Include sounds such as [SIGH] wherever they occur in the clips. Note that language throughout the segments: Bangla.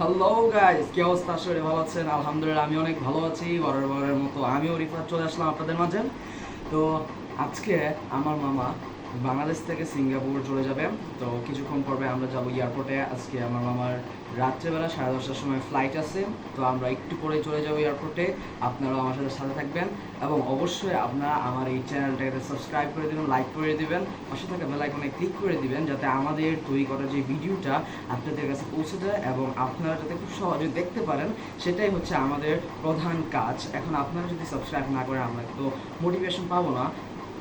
হ্যালো গাইস কি অবস্থা? আসলে ভালো আছেন? আলহামদুলিল্লাহ, আমি অনেক ভালো আছি। বরের বরের মতো আমিও রিফার চলে আসলাম আপনাদের মাঝে। তো আজকে আমার মামা বাংলাদেশ থেকে সিঙ্গাপুর চলে যাবে। তো কিছুক্ষণ পরে আমরা যাব এয়ারপোর্টে। আজকে আমার মামার রাত্রেবেলা সাড়ে দশটার সময় ফ্লাইট আছে। তো আমরা একটু পরে চলে যাব এয়ারপোর্টে। আপনারাও আমার সাথে সাথে থাকবেন এবং অবশ্যই আপনারা আমার এই চ্যানেলটাকে সাবস্ক্রাইব করে দিবেন লাইক করে দিবেন, পাশে থাকা বেল আইকনে ক্লিক করে দিবেন, যাতে আমাদের তৈরি করা যে ভিডিওটা আপনাদের কাছে পৌঁছে যায় এবং আপনারা যাতে খুব সহজে দেখতে পারেন, সেটাই হচ্ছে আমাদের প্রধান কাজ। এখন আপনারা যদি সাবস্ক্রাইব না করেন, আমরা তো মোটিভেশন পাবো না।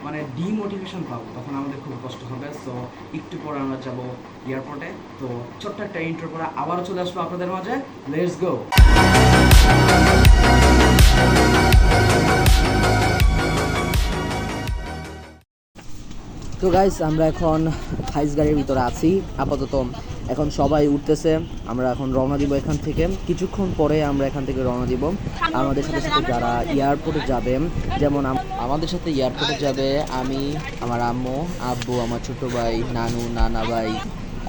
মানে ডিমোটিভেশন পাবো তখন আমাদের খুব কষ্ট হবে। সো একটু পরে আমরা যাব এয়ারপোর্টে তো ছোট্ট একটা ইন্টার পরে আবারও চলে আসব আপনাদের মাঝে। লেটস গো তো গাইস আমরা এখন হাইস গাড়ির ভিতরে আছি। আপাতত এখন সবাই উঠতেছে। আমরা এখন রওনা দিব এখান থেকে। কিছুক্ষণ পরে আমরা এখান থেকে রওনা দিব। আমাদের সাথে সাথে যারা এয়ারপোর্টে যাবে যেমন আম- আমাদের সাথে এয়ারপোর্টে যাবে আমি, আমার আম্মু, আব্বু, আমার ছোট ভাই, নানু, নানা ভাই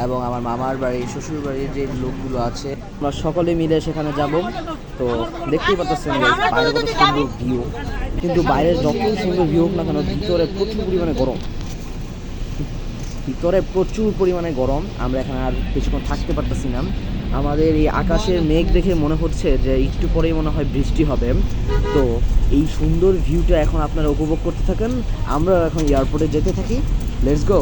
এবং আমার মামার বাড়ি, শ্বশুর বাড়ির যে লোকগুলো আছে, আমরা সকলে মিলে সেখানে যাব। তো দেখতেই পাচ্ছেন বাইরে কত সুন্দর ভিউ কিন্তু বাইরের যতই সুন্দর ভিউ হোক না কেন, ভিতরে প্রচুর পরিমাণে গরম। ভিতরে প্রচুর পরিমাণে গরম, আমরা এখানে আর কিছুক্ষণ থাকতে পারতেছি না। আমাদের এই আকাশের মেঘ দেখে মনে হচ্ছে যে একটু পরেই মনে হয় বৃষ্টি হবে। তো এই সুন্দর ভিউটা এখন আপনারা উপভোগ করতে থাকেন। আমরা এখন এয়ারপোর্টে যেতে থাকি। লেটস গো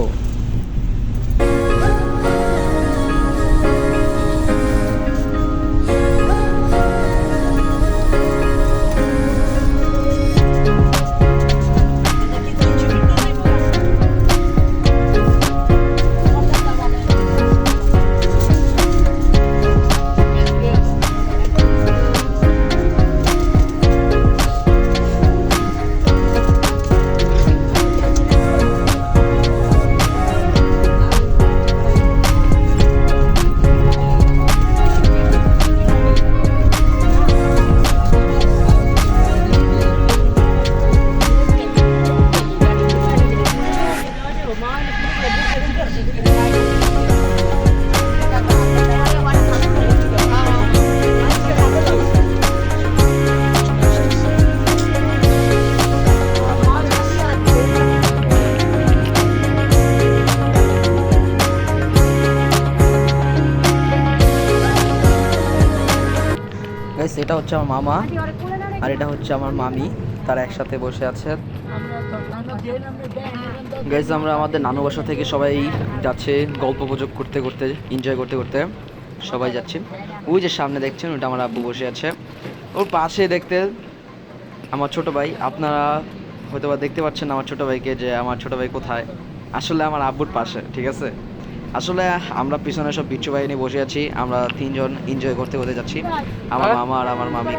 হচ্ছে আমার মামা আর এটা হচ্ছে আমার মামি। তারা একসাথে বসে আছে। গাইজ আমরা আমাদের নানু বাসা থেকে সবাই যাচ্ছে গল্প গুজব করতে করতে এনজয় করতে করতে। সবাই যাচ্ছে। ওই যে সামনে দেখছেন ওটা আমার আব্বু বসে আছে। ওর পাশে দেখতে আমার ছোট ভাই। আপনারা হয়তো দেখতে পাচ্ছেন আমার ছোট ভাইকে যে আমার ছোট ভাই কোথায়। আসলে আমার আব্বুর পাশে, ঠিক আছে? আসলে আমরা পিছনে সব বিচ্ছু বাহিনী বসে আছি আমরা তিনজন এনজয় করতে করতে যাচ্ছি। আমার মামা আর আমার মামি।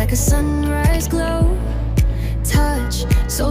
Like a sunrise glow, touch so.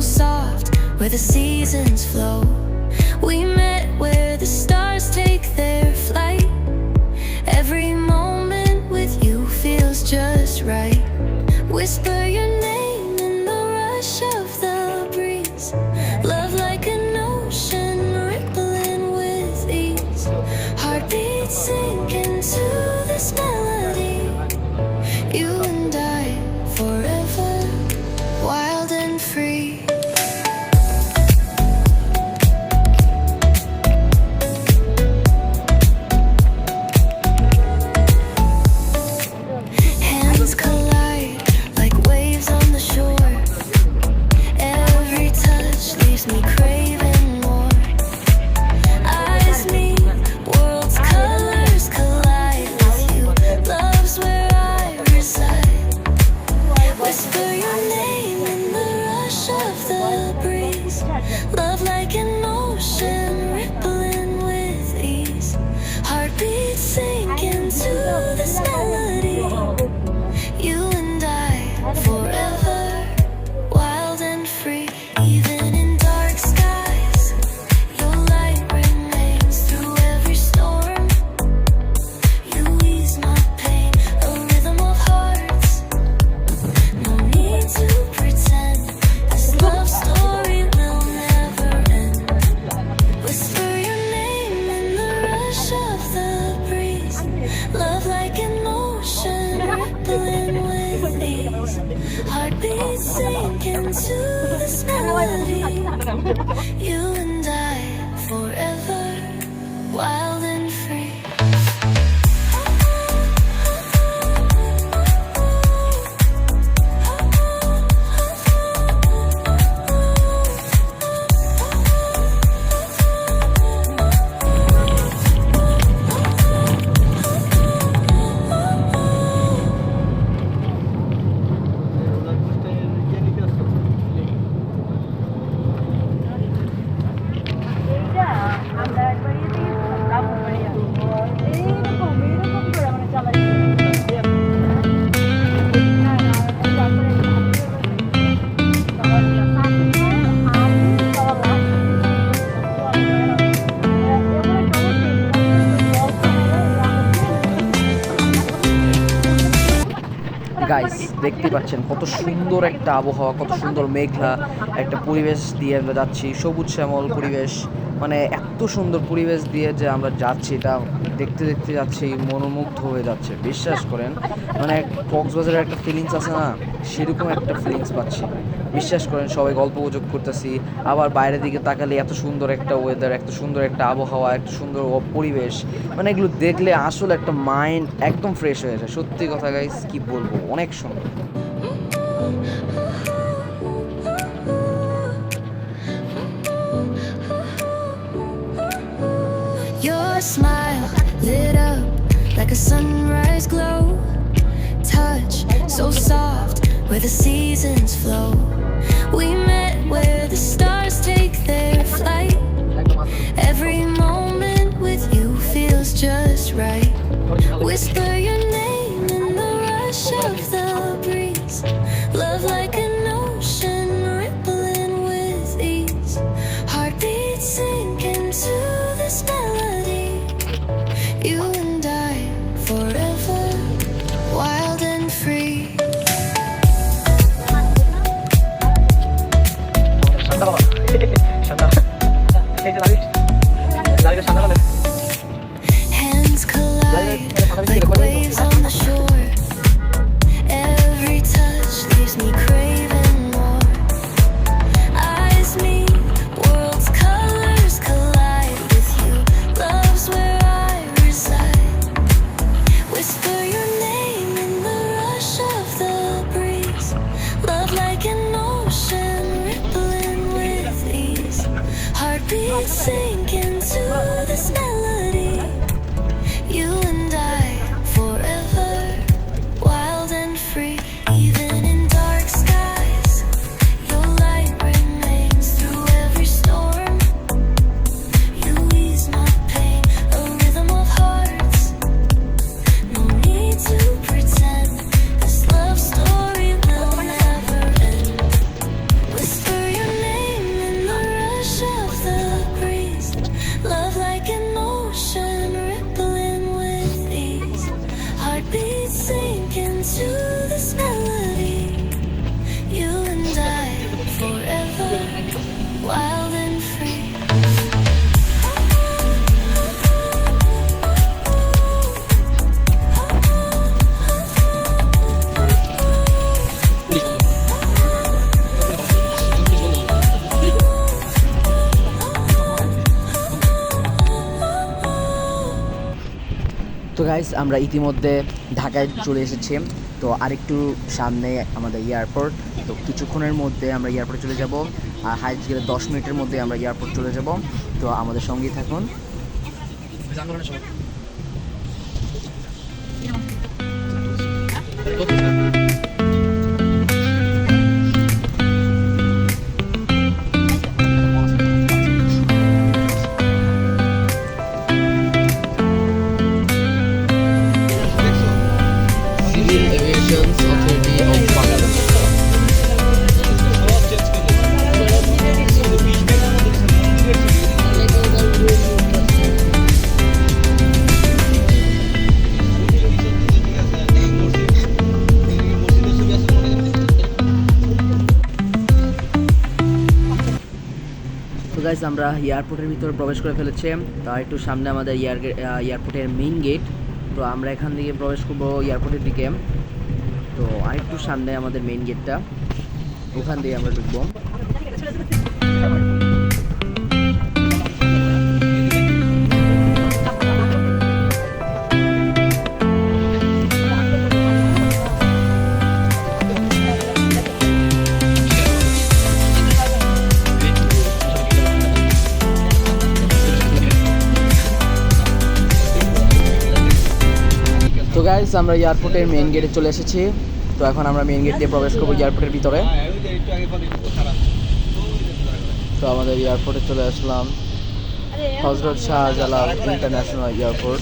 Yeah. [LAUGHS] দেখতে পাচ্ছেন কত সুন্দর একটা আবহাওয়া, কত সুন্দর মেঘলা একটা পরিবেশ দিয়ে আমরা যাচ্ছি। সবুজ শ্যামল পরিবেশ মানে এত সুন্দর পরিবেশ দিয়ে যে আমরা যাচ্ছি, এটা দেখতে দেখতে যাচ্ছি, মনোমুগ্ধ হয়ে যাচ্ছে। বিশ্বাস করেন মানে কক্সবাজারের একটা ফিলিংস আছে না? সেরকম একটা ফিলিংস পাচ্ছি। বিশ্বাস করেন, সবাই গল্প গুজব করতেছি, আবার বাইরের দিকে তাকালে এত সুন্দর একটা ওয়েদার এত সুন্দর একটা আবহাওয়া, এত সুন্দর পরিবেশ। মানে এগুলো দেখলে আসলে একটা মাইন্ড একদম ফ্রেশ হয়ে যায়। সত্যি কথা গাইস কি বলব? অনেক সুন্দর। Smile lit up like a sunrise glow. Touch so soft where the seasons flow. We met where the stars take their flight. Every moment with you feels just right. Whisper your name in the rush of the Sink into the smell আমরা ইতিমধ্যে ঢাকায় চলে এসেছি। তো আরেকটু সামনে আমাদের এয়ারপোর্ট তো কিছুক্ষণের মধ্যে আমরা এয়ারপোর্টে চলে যাব। আর হাইট গেলে দশ মিনিটের মধ্যে আমরা এয়ারপোর্ট চলে যাব। তো আমাদের সঙ্গেই থাকুন। সিভিল আমরা এয়ারপোর্টের ভিতরে প্রবেশ করে ফেলেছে। তা একটু সামনে আমাদের এয়ার এয়ারপোর্টের মেইন গেট তো আমরা এখান থেকে প্রবেশ করব এয়ারপোর্টের দিকে। তো আরেকটু সামনে আমাদের মেইন গেটটা ওখান দিয়ে আমরা ঢুকবো। গাইস আমরা এয়ারপোর্টের মেইন গেটে চলে এসেছি তো এখন আমরা মেইন গেট দিয়ে প্রবেশ করব এয়ারপোর্টের ভিতরে তো আমাদের এয়ারপোর্টে চলে আসলাম হজরত শাহজালাল ইন্টারন্যাশনাল এয়ারপোর্ট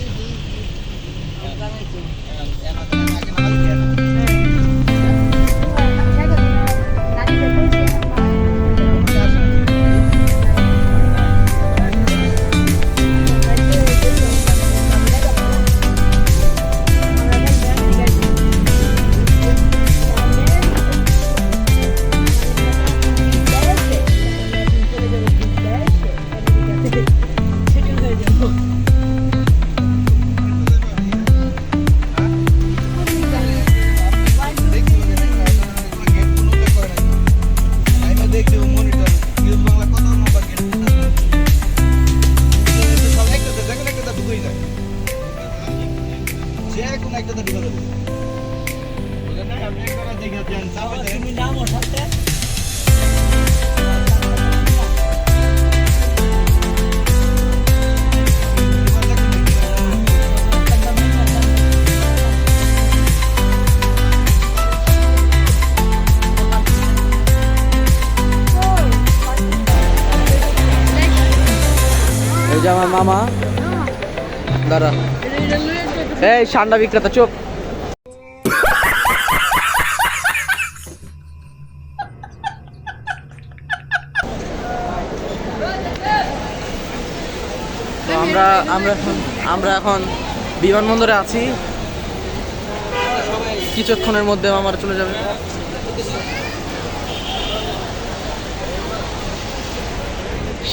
এই যে আমার মামা দাঁড়া এই সান্ডা বিক্রেতা চোখ আমরা আমরা এখন আমরা এখন বিমানবন্দরে আছি। কিছুক্ষণের মধ্যে আমার চলে যাবে।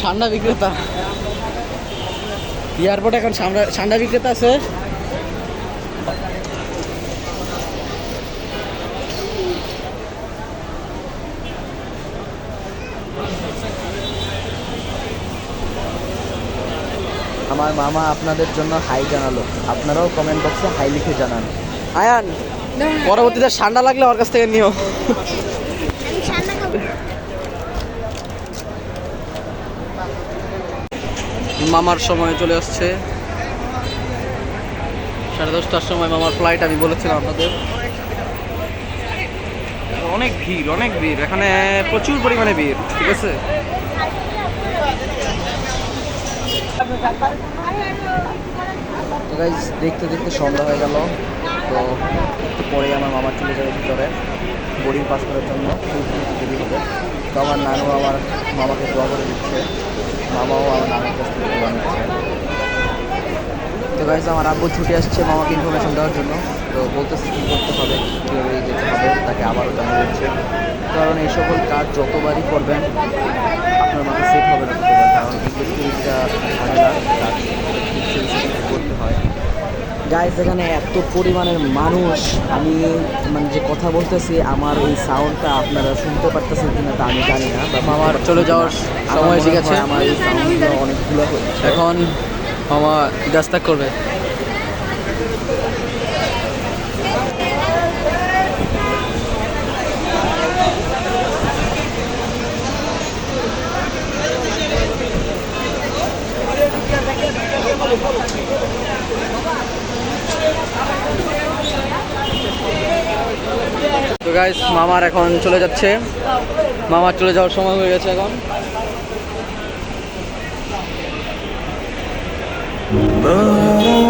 সান্ডা বিক্রেতা। এয়ারপোর্টে এখন সান্ডা বিক্রেতা আছে। আমার মামা আপনাদের জন্য হাই জানালো। আপনারাও কমেন্ট বক্সে হাই লিখে জানান। আয়ান, পরবর্তীতে ঠান্ডা লাগলে ওর কাছ থেকে নিও। মামার সময় চলে আসছে। সাড়ে দশটার সময় মামার ফ্লাইট আমি বলেছিলাম আপনাদের। অনেক ভিড় অনেক ভিড়। এখানে প্রচুর পরিমাণে ভিড়, ঠিক আছে? তো গাইজ দেখতে দেখতে সন্ধ্যা হয়ে গেল। তো একটু পরেই আমার মামা চলে যাবে ভিতরে, বোর্ডিং পাস করার জন্য। দেরি হবে তো আমার নানু আমার মামাকে দোয়া করে দিচ্ছে। মামাও আমার নানুর কাছ থেকে দোয়া নিচ্ছে। তো গাইজ আমার আব্বু ছুটি আসছে মামাকে ইনফরমেশন দেওয়ার জন্য। তো বলতেছে কী করতে হবে, কীভাবে যেতে হবে, তাকে আবারও জানিয়ে দিচ্ছে। কারণ এই সকল কাজ যতবারই করবেন, আপনার মাথা সেফ হবে না ততবার। কারণ এগুলো জিনিসটা ঝামেলা কাজ খুব serious ভাবে করতে হয় গাইজ এখানে এত পরিমাণের মানুষ। আমি মানে যে কথা বলতেছি আমার এই সাউন্ডটা আপনারা শুনতে পারতেছেন কিনা তা আমি জানি না। বা মামার চলে যাওয়ার আমার সময় ঠিক আছে আমার এই সাউন্ডগুলো অনেকগুলো এখন মামা দাস্তাক করবে। গাইস মামার এখন চলে যাচ্ছে। মামার চলে যাওয়ার সময় হয়ে গেছে এখন। কিছু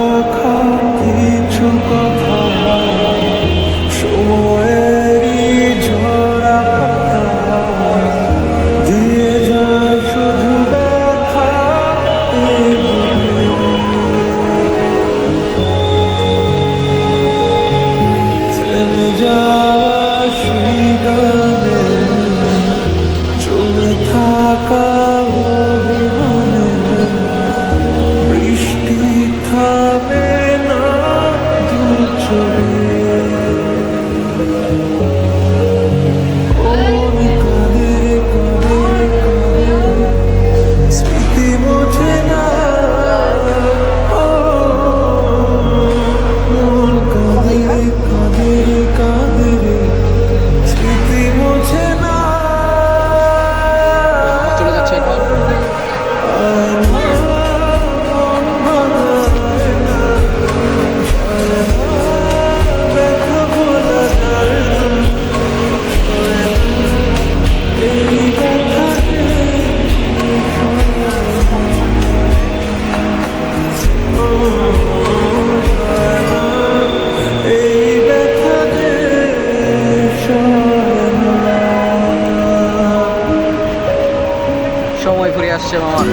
আসছে মামার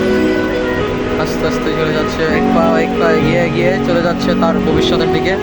আস্তে আস্তে চলে যাচ্ছে, এক পা এক পা এগিয়ে এগিয়ে চলে যাচ্ছে তার ভবিষ্যতের দিকে।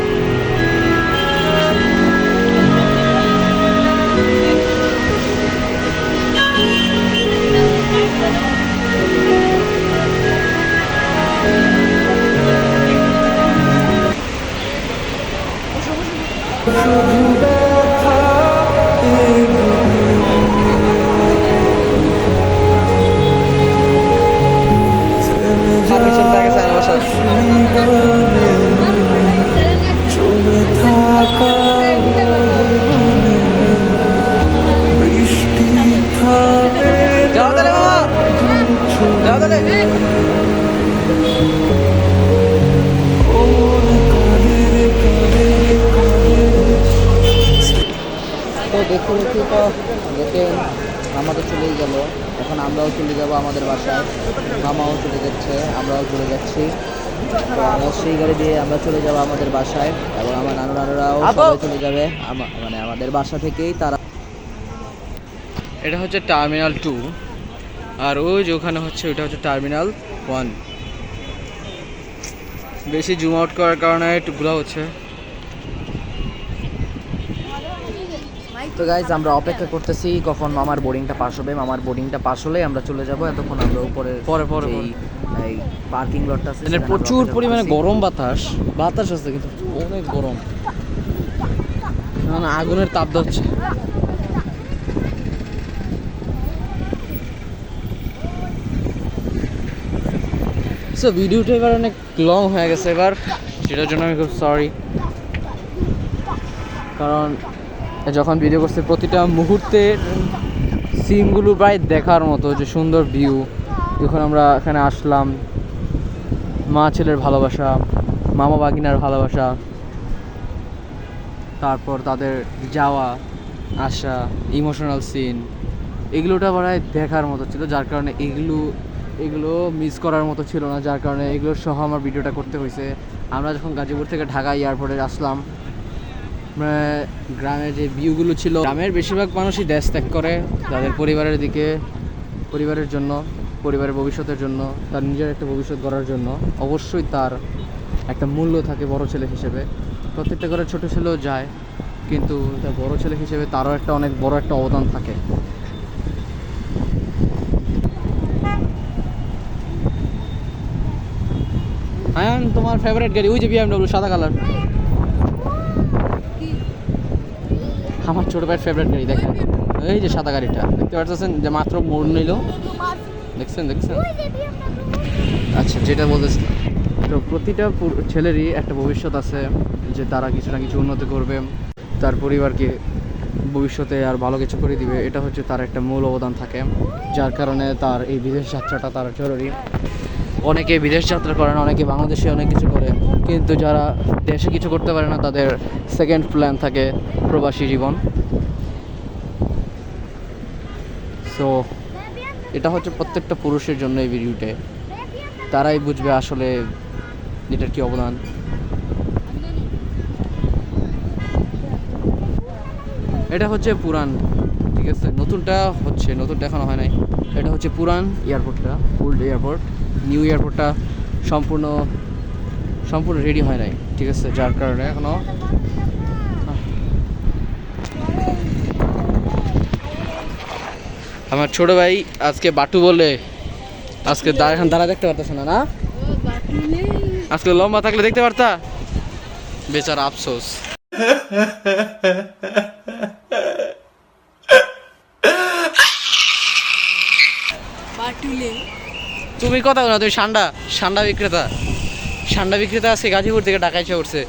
গেল। এখন আমরাও চলে যাব আমাদের বাসায়। মামাও চলে যাচ্ছে আমরাও চলে যাচ্ছি। তো আমরা সেই গাড়ি দিয়ে আমরা চলে যাব আমাদের বাসায় এবং আমার নানু নানুরাও সবাই চলে যাবে। মানে আমাদের বাসা থেকেই তারা এটা হচ্ছে টার্মিনাল টু। আর ওই যে ওখানে হচ্ছে ওটা হচ্ছে টার্মিনাল ওয়ান। বেশি জুম আউট করার কারণে একটু ঘোরা হচ্ছে। তো গাইজ আমরা অপেক্ষা করতেছি কখন মামার বোর্ডিংটা পাস হবে। মামার বোর্ডিংটা পাস হলে আমরা চলে যাব। এতক্ষণ আমরা উপরে পরে, পরে, এই পার্কিং লটটা আছে এখানে প্রচুর পরিমাণে গরম বাতাস। বাতাস আছে কিন্তু অনেক গরম। মানে আগুনের তাপ হচ্ছে সো ভিডিওটা এবার অনেক লং হয়ে গেছে এবার। সেটার জন্য আমি খুব সরি কারণ যখন ভিডিও করছে, প্রতিটা মুহূর্তের সিনগুলো প্রায় দেখার মতো, যে সুন্দর ভিউ যখন আমরা এখানে আসলাম, মা ছেলের ভালোবাসা, মামা বাগিনার ভালোবাসা, তারপর তাদের যাওয়া, আসা ইমোশনাল সিন এগুলোটা প্রায় দেখার মতো ছিল, যার কারণে এগুলো এগুলো মিস করার মতো ছিল না, যার কারণে এগুলো সহ আমার ভিডিওটা করতে হয়েছে। আমরা যখন গাজীপুর থেকে ঢাকা এয়ারপোর্টে আসলাম আমরা গ্রামের যে ভিউগুলো ছিল, গ্রামের বেশিরভাগ মানুষই দেশ ত্যাগ করে তাদের পরিবারের দিকে, পরিবারের জন্য, পরিবারের ভবিষ্যতের জন্য, তার নিজের একটা ভবিষ্যৎ গড়ার জন্য অবশ্যই তার একটা মূল্য থাকে বড় ছেলে হিসেবে। প্রত্যেকটা ঘরে ছোটো ছেলেও যায়, কিন্তু তার বড় ছেলে হিসেবে তারও একটা অনেক বড় একটা অবদান থাকে। আয়ান, তোমার ফেভারিট গাড়ি, ওই যে বিএমডব্লিউ সাদা কালার। আমার ছোট ভাইয়ের ফেভারিট গাড়ি, দেখেন। এই যে সাদা গাড়িটা, দেখতে পাচ্ছেন যে মাত্র মোড় নিল। দেখছেন দেখছেন? আচ্ছা যেটা বলতেছি। তো প্রতিটা ছেলেরই একটা ভবিষ্যৎ আছে, যে তারা কিছু না কিছু উন্নতি করবে, তার পরিবারকে ভবিষ্যতে আর ভালো কিছু করে দিবে। এটা হচ্ছে তার একটা মূল অবদান থাকে, যার কারণে তার এই বিদেশ যাত্রাটা তার জরুরি। অনেকে বিদেশ যাত্রা করেন, অনেকে বাংলাদেশে অনেক কিছু করে। কিন্তু যারা দেশে কিছু করতে পারে না, তাদের সেকেন্ড প্ল্যান থাকে প্রবাসী জীবন। সো এটা হচ্ছে প্রত্যেকটা পুরুষের জন্য এই ভিডিওতে তারাই বুঝবে আসলে এটার কি অবদান। এটা হচ্ছে পুরান ঠিক আছে? নতুনটা হচ্ছে, নতুনটা এখনও হয় নাই। এটা হচ্ছে পুরান এয়ারপোর্টটা ওল্ড এয়ারপোর্ট নিউ এয়ারপোর্টটা সম্পূর্ণ সম্পূর্ণ রেডি হয় নাই ঠিক আছে? যার কারণে এখনও আমার ছোট ভাই আজকে বাটু বলে আজকে এখন দাঁড়া দেখতে পারতেছ না না? আজকে লম্বা থাকলে দেখতে পারতা? বেচার আফসোস। তুমি কথা বলো তুমি সান্ডা সান্ডা বিক্রেতা। সান্ডা বিক্রেতা আছে গাজীপুর থেকে ঢাকা এসে উঠছে।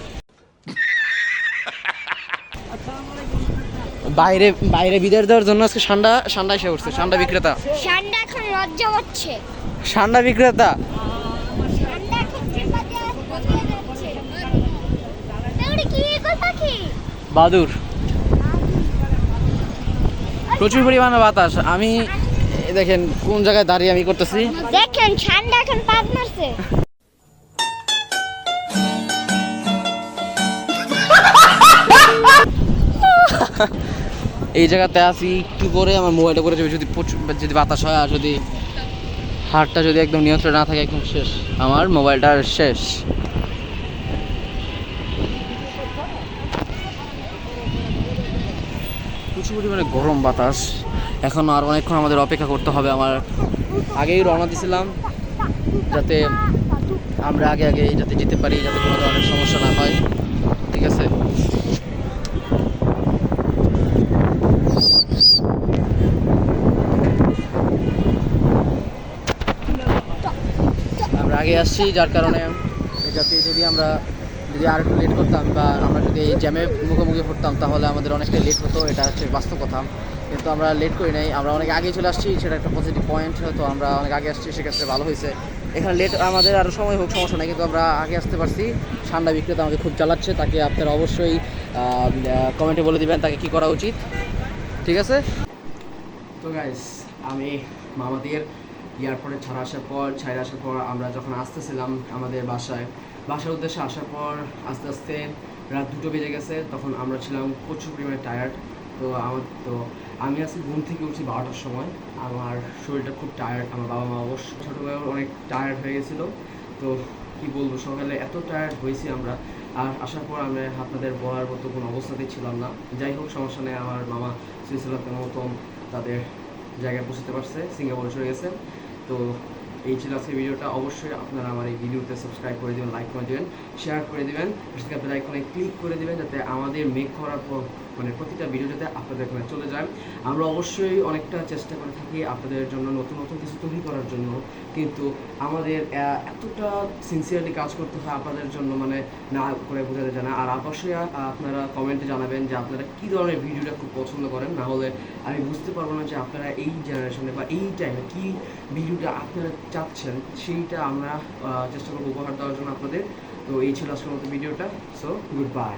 বাইরে বাইরে বিদায় দেওয়ার জন্য আজকে সান্ডা সান্ডা এসে উঠছে সান্ডা বিক্রেতা। ঠান্ডা এখন লজ্জা হচ্ছে সান্ডা বিক্রেতা? বাদুর। প্রচুর পরিমাণে বাতাস। আমি দেখেন কোন জায়গায় দাঁড়িয়ে আমি করতেছি। দেখেন ঠান্ডা এখন পাত মারছে এই জায়গাতে আসি একটু পরে আমার মোবাইলটা করে যাবে যদি প্রচুর যদি বাতাস হয় আর যদি হাটটা যদি একদম নিয়ন্ত্রণ না থাকে, একদম শেষ। আমার মোবাইলটা শেষ। প্রচুর পরিমাণে গরম বাতাস। এখন আর অনেকক্ষণ আমাদের অপেক্ষা করতে হবে। আমার আগেই রওনা দিয়েছিলাম, যাতে আমরা আগে আগে যাতে যেতে পারি, যাতে কোনো ধরনের সমস্যা না হয়। ঠিক আছে? আগে আসছি, যার কারণে যাতে যদি আমরা যদি আর একটু লেট করতাম বা আমরা যদি এই জ্যামে মুখোমুখি পড়তাম তাহলে আমাদের অনেকটাই লেট হতো। এটা হচ্ছে বাস্তব কথা। কিন্তু আমরা লেট করি নাই। আমরা অনেক আগে চলে আসছি, সেটা একটা পজিটিভ পয়েন্ট তো আমরা অনেক আগে আসছি, সেক্ষেত্রে ভালো হয়েছে। এখানে লেট আমাদের আরও সময় হোক, সমস্যা নেই, কিন্তু আমরা আগে আসতে পারছি। ঠান্ডা বিক্রেতা আমাকে খুব চালাচ্ছে তাকে আপনারা অবশ্যই কমেন্টে বলে দিবেন, তাকে কী করা উচিত। ঠিক আছে? তো গাইস আমি মামাদের এয়ারপোর্টে ছাড়া আসার পর ছাড়া আসার পর আমরা যখন আসতেছিলাম আমাদের বাসায়, বাসার উদ্দেশ্যে আসার পর আস্তে আস্তে রাত দুটো বেজে গেছে, তখন আমরা ছিলাম প্রচুর পরিমাণে টায়ার্ড তো আমার, তো আমি আজকে ঘুম থেকে উঠছি বারোটার সময়। আমার শরীরটা খুব টায়ার্ড আমার বাবা মা অবশ্য ছোটোবেলায় অনেক টায়ার্ড হয়ে গেছিল। তো কি বলব, সকালে এত টায়ার্ড হয়েছি আমরা। আর আসার পর আমরা আপনাদের বলার মতো কোনো অবস্থাতেই ছিলাম না। যাই হোক, সমস্যা নেই, আমার মামা সুইজারল্যান্ডের মতন তাদের জায়গায় পৌঁছতে পারছে, সিঙ্গাপুরে চলে গেছে। তো এই ছিল আজকের ভিডিওটা। অবশ্যই আপনারা আমার এই ভিডিওতে সাবস্ক্রাইব করে দেবেন লাইক করে দেবেন শেয়ার করে দেবেন। আপনার আইকনে ক্লিক করে দেবেন, যাতে আমাদের মেক করার পর মানে প্রতিটা ভিডিও যাতে আপনাদের এখানে চলে যায় আমরা অবশ্যই অনেকটা চেষ্টা করে থাকি আপনাদের জন্য নতুন নতুন কিছু তৈরি করার জন্য। কিন্তু আমাদের এতটা সিনসিয়ারলি কাজ করতে হয় আপনাদের জন্য মানে না করে বোঝাতে জানা আর অবশ্যই আপনারা কমেন্টে জানাবেন যে আপনারা কী ধরনের ভিডিওটা খুব পছন্দ করেন। না হলে আমি বুঝতে পারব না যে আপনারা এই জেনারেশনে বা এই টাইমে কী ভিডিওটা আপনারা চাচ্ছেন, সেইটা আমরা চেষ্টা করব উপহার দেওয়ার জন্য আপনাদের। তো এই ছিল আজকের মতো ভিডিওটা। So good bye